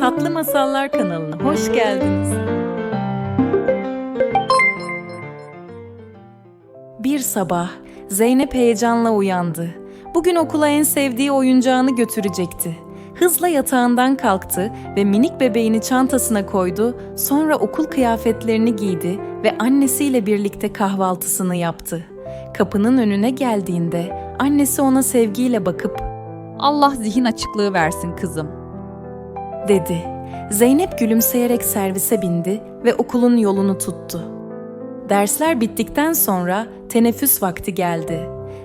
Tatlı Masallar kanalına hoş geldiniz. Bir sabah Zeynep heyecanla uyandı. Bugün okula en sevdiği oyuncağını götürecekti. Hızla yatağından kalktı ve minik bebeğini çantasına koydu, sonra okul kıyafetlerini giydi ve annesiyle birlikte kahvaltısını yaptı. Kapının önüne geldiğinde annesi ona sevgiyle bakıp Allah zihin açıklığı versin kızım. Dedi. Zeynep gülümseyerek servise bindi ve okulun yolunu tuttu. Dersler bittikten sonra teneffüs vakti geldi.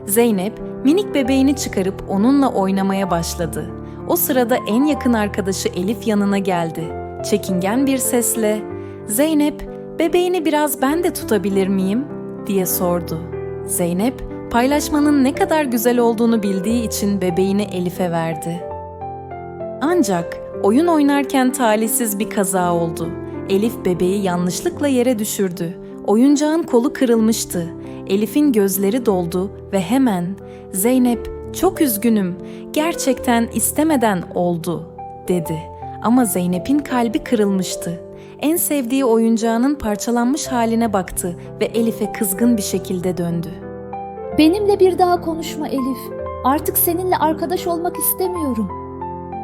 Zeynep minik bebeğini çıkarıp onunla oynamaya başladı. O sırada en yakın arkadaşı Elif yanına geldi. Çekingen bir sesle "Zeynep, bebeğini biraz ben de tutabilir miyim?" diye sordu. Zeynep paylaşmanın ne kadar güzel olduğunu bildiği için bebeğini Elif'e verdi. Ancak oyun oynarken talihsiz bir kaza oldu. Elif bebeği yanlışlıkla yere düşürdü. Oyuncağın kolu kırılmıştı. Elif'in gözleri doldu ve hemen "Zeynep, çok üzgünüm. Gerçekten istemeden oldu." dedi. Ama Zeynep'in kalbi kırılmıştı. En sevdiği oyuncağının parçalanmış haline baktı ve Elif'e kızgın bir şekilde döndü. Benimle bir daha konuşma Elif. Artık seninle arkadaş olmak istemiyorum.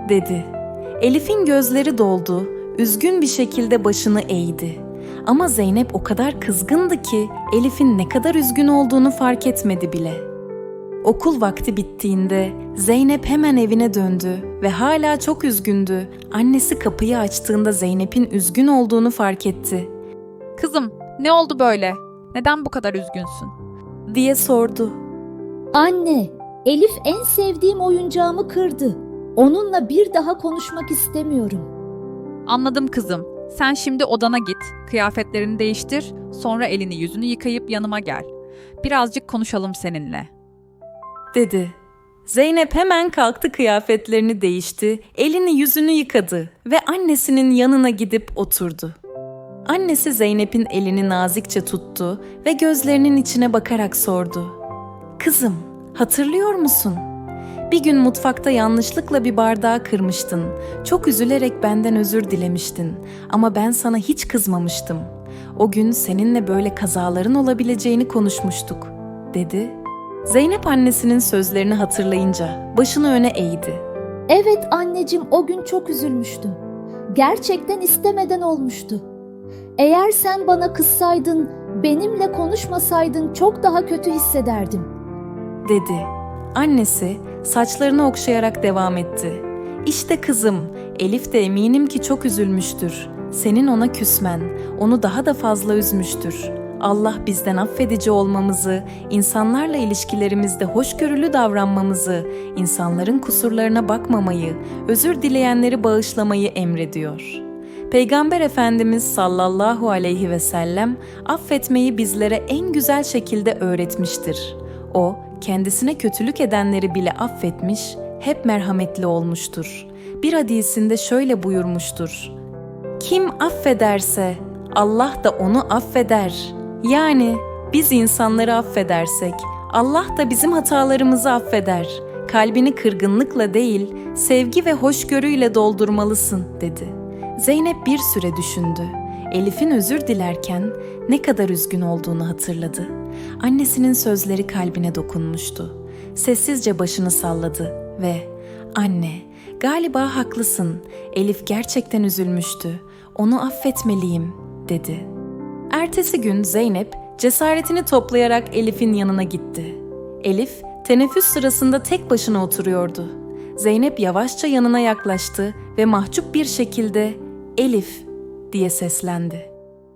dedi. Elif'in gözleri doldu, üzgün bir şekilde başını eğdi. Ama Zeynep o kadar kızgındı ki Elif'in ne kadar üzgün olduğunu fark etmedi bile. Okul vakti bittiğinde Zeynep hemen evine döndü ve hala çok üzgündü. Annesi kapıyı açtığında Zeynep'in üzgün olduğunu fark etti Kızım, ne oldu böyle? Neden bu kadar üzgünsün? diye sordu. Anne, Elif en sevdiğim oyuncağımı kırdı. Onunla bir daha konuşmak istemiyorum. Anladım kızım. Sen şimdi odana git, kıyafetlerini değiştir, sonra elini yüzünü yıkayıp yanıma gel. Birazcık konuşalım seninle. dedi. Zeynep hemen kalktı kıyafetlerini değişti, elini yüzünü yıkadı ve annesinin yanına gidip oturdu. Annesi Zeynep'in elini nazikçe tuttu ve gözlerinin içine bakarak sordu. Kızım, hatırlıyor musun? Bir gün mutfakta yanlışlıkla bir bardağı kırmıştın. Çok üzülerek benden özür dilemiştin ama ben sana hiç kızmamıştım. O gün seninle böyle kazaların olabileceğini konuşmuştuk, dedi Zeynep annesinin sözlerini hatırlayınca başını öne eğdi. Evet anneciğim o gün çok üzülmüştüm. Gerçekten istemeden olmuştu. Eğer sen bana kızsaydın, benimle konuşmasaydın çok daha kötü hissederdim. dedi. Annesi saçlarını okşayarak devam etti. İşte kızım, Elif de eminim ki çok üzülmüştür. Senin ona küsmen, onu daha da fazla üzmüştür. Allah bizden affedici olmamızı, insanlarla ilişkilerimizde hoşgörülü davranmamızı, insanların kusurlarına bakmamayı, özür dileyenleri bağışlamayı emrediyor. Peygamber Efendimiz sallallahu aleyhi ve sellem affetmeyi bizlere en güzel şekilde öğretmiştir. O, kendisine kötülük edenleri bile affetmiş, hep merhametli olmuştur. Bir hadisinde şöyle buyurmuştur. Kim affederse Allah da onu affeder. Yani biz insanları affedersek Allah da bizim hatalarımızı affeder. Kalbini kırgınlıkla değil, sevgi ve hoşgörüyle doldurmalısın dedi. Zeynep bir süre düşündü. Elif'in özür dilerken ne kadar üzgün olduğunu hatırladı. Annesinin sözleri kalbine dokunmuştu. Sessizce başını salladı ve "Anne, galiba haklısın. Elif gerçekten üzülmüştü. Onu affetmeliyim." dedi. Ertesi gün Zeynep cesaretini toplayarak Elif'in yanına gitti. Elif teneffüs sırasında tek başına oturuyordu. Zeynep yavaşça yanına yaklaştı ve mahcup bir şekilde "Elif" diye seslendi.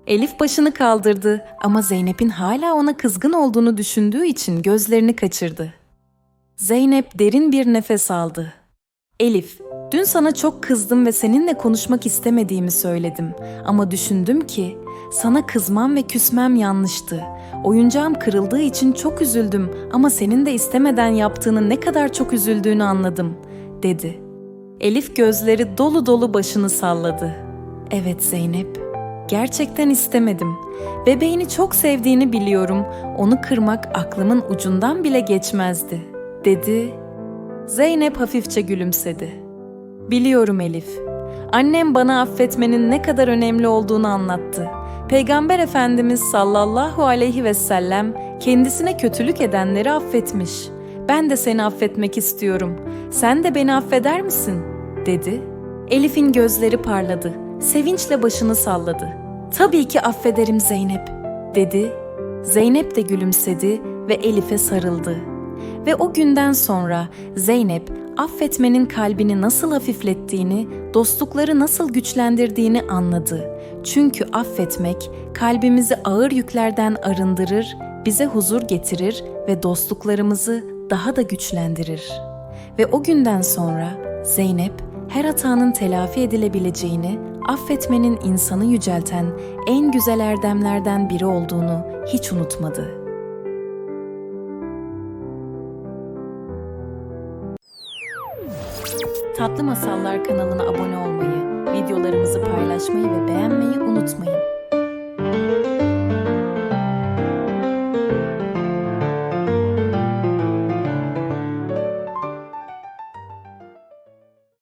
Elif başını kaldırdı ama Zeynep'in hala ona kızgın olduğunu düşündüğü için gözlerini kaçırdı. Zeynep derin bir nefes aldı. Elif, dün sana çok kızdım ve seninle konuşmak istemediğimi söyledim ama düşündüm ki sana kızmam ve küsmem yanlıştı. Oyuncağım kırıldığı için çok üzüldüm ama senin de istemeden yaptığını ne kadar çok üzüldüğünü anladım, dedi. Elif gözleri dolu dolu başını salladı. Evet Zeynep, gerçekten istemedim. Bebeğini çok sevdiğini biliyorum. Onu kırmak aklımın ucundan bile geçmezdi, dedi. Zeynep hafifçe gülümsedi. Biliyorum Elif. Annem bana affetmenin ne kadar önemli olduğunu anlattı. Peygamber Efendimiz sallallahu aleyhi ve sellem kendisine kötülük edenleri affetmiş. Ben de seni affetmek istiyorum. Sen de beni affeder misin? dedi. Elif'in gözleri parladı. Sevinçle başını salladı. Tabii ki affederim Zeynep, dedi. Zeynep de gülümsedi ve Elif'e sarıldı. Ve o günden sonra Zeynep affetmenin kalbini nasıl hafiflettiğini, dostlukları nasıl güçlendirdiğini anladı. Çünkü affetmek kalbimizi ağır yüklerden arındırır, bize huzur getirir ve dostluklarımızı daha da güçlendirir. Ve o günden sonra Zeynep her hatanın telafi edilebileceğini, affetmenin insanı yücelten en güzel erdemlerden biri olduğunu hiç unutmadı. Tatlı Masallar kanalına abone olmayı, videolarımızı paylaşmayı ve beğenmeyi unutmayın.